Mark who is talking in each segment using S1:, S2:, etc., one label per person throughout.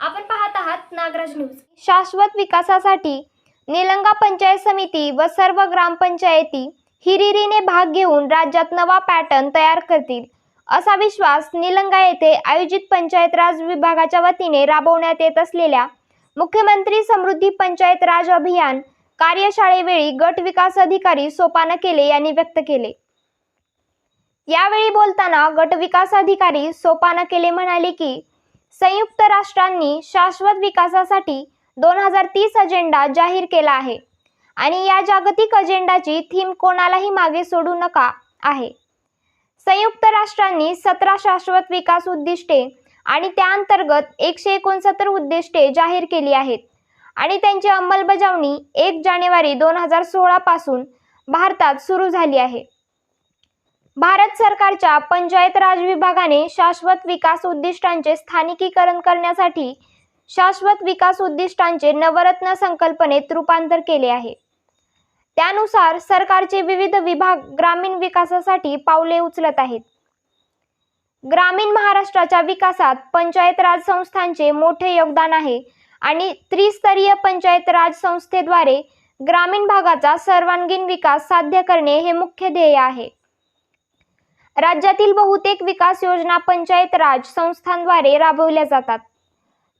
S1: आपण पाहत आहात न्यूज. शाश्वत विकासासाठी निलंगा पंचायत समिती व सर्व ग्रामपंचायती हिरिरीने भाग घेऊन राज्यात नवा पॅटर्न तयार करतील असा विश्वास निलंगा येथे आयोजित पंचायत राज विभागाच्या वतीने राबवण्यात येत असलेल्या मुख्यमंत्री समृद्धी पंचायत राज अभियान कार्यशाळेवेळी गट विकास अधिकारी सोपान केले यांनी व्यक्त केले. यावेळी बोलताना गट विकास अधिकारी सोपान केले म्हणाले की संयुक्त राष्ट्रांनी शाश्वत विकासासाठी दोन हजार तीस अजेंडा जाहीर केला आहे. आणि या जागतिक अजेंडाची थीम कोणालाही मागे सोडू नका आहे. संयुक्त राष्ट्रांनी सतरा शाश्वत विकास उद्दिष्टे आणि त्या अंतर्गत एकशे एकोणसत्तर उद्दिष्टे जाहीर केली आहेत. आणि त्यांची अंमलबजावणी एक जानेवारी दोन हजार सोळापासून भारतात सुरू झाली आहे. भारत सरकारच्या पंचायत राज विभागाने शाश्वत विकास उद्दिष्टांचे स्थानिकीकरण करण्यासाठी शाश्वत विकास उद्दिष्टांचे नवरत्न संकल्पनेत रूपांतर केले आहे. त्यानुसार सरकारचे विविध विभाग ग्रामीण विकासासाठी पावले उचलत आहेत. ग्रामीण महाराष्ट्राच्या विकासात पंचायत राज संस्थांचे मोठे योगदान आहे आणि त्रिस्तरीय पंचायत राज संस्थेद्वारे ग्रामीण भागाचा सर्वांगीण विकास साध्य करणे हे मुख्य ध्येय आहे. राज्यातील बहुतेक विकास योजना पंचायत राज संस्थांद्वारे राबवल्या जातात.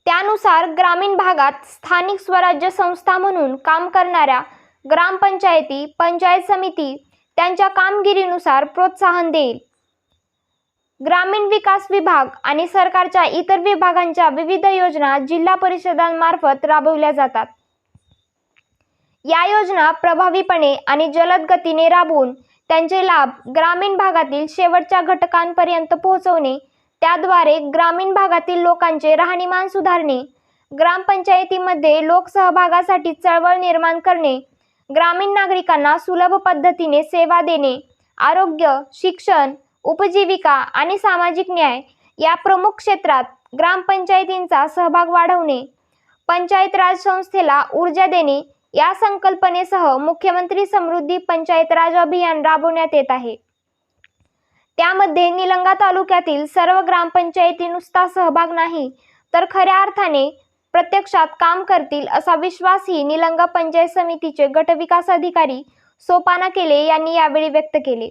S1: त्यानुसार ग्रामीण भागात स्थानिक स्वराज्य संस्था म्हणून काम करणाऱ्या ग्रामपंचायती पंचायत समिती त्यांच्या कामगिरीनुसार प्रोत्साहन देईल. ग्रामीण विकास विभाग आणि सरकारच्या इतर विभागांच्या विविध योजना जिल्हा परिषदांमार्फत राबवल्या जातात. या योजना प्रभावीपणे आणि जलद गतीने राबवून त्यांचे लाभ ग्रामीण भागातील शेवटच्या घटकांपर्यंत पोहोचवणे त्याद्वारे ग्रामीण भागातील लोकांचे राहणीमान सुधारणे ग्रामपंचायतीमध्ये लोकसहभागासाठी चळवळ निर्माण करणे ग्रामीण नागरिकांना सुलभ पद्धतीने सेवा देणे आरोग्य शिक्षण उपजीविका आणि सामाजिक न्याय या प्रमुख क्षेत्रात ग्रामपंचायतींचा सहभाग वाढवणे पंचायत राज संस्थेला ऊर्जा देणे या संकल्पनेसह मुख्यमंत्री समृद्धी पंचायत राज अभियान राबवण्यात येत आहे. त्यामध्ये निलंगा तालुक्यातील सर्व ग्रामपंचायती नुसता सहभाग नाही तर खऱ्या अर्थाने प्रत्यक्षात काम करतील असा विश्वासही निलंगा पंचायत समितीचे गटविकास अधिकारी सोपाना केले यांनी यावेळी व्यक्त केले.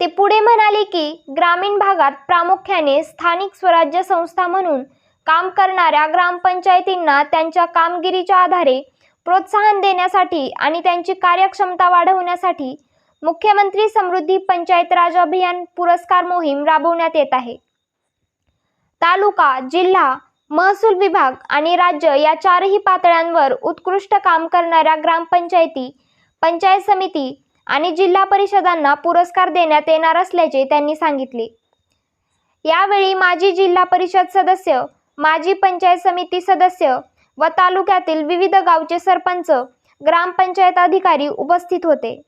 S1: ते पुढे म्हणाले की ग्रामीण भागात प्रामुख्याने स्थानिक स्वराज्य संस्था म्हणून काम करणाऱ्या ग्रामपंचायतींना त्यांच्या कामगिरीच्या आधारे प्रोत्साहन देण्यासाठी आणि त्यांची कार्यक्षमता वाढवण्यासाठी मुख्यमंत्री समृद्धी पंचायत राज अभियान पुरस्कार मोहीम राबवण्यात येत आहे. तालुका जिल्हा महसूल विभाग आणि राज्य या चारही पातळ्यांवर उत्कृष्ट काम करणाऱ्या ग्रामपंचायती पंचायत समिती आणि जिल्हा परिषदांना पुरस्कार देण्यात येणार असल्याचे त्यांनी सांगितले. यावेळी माजी जिल्हा परिषद सदस्य माजी पंचायत समिती सदस्य व तालुक्यातील विविध गावचे सरपंच ग्रामपंचायत अधिकारी उपस्थित होते.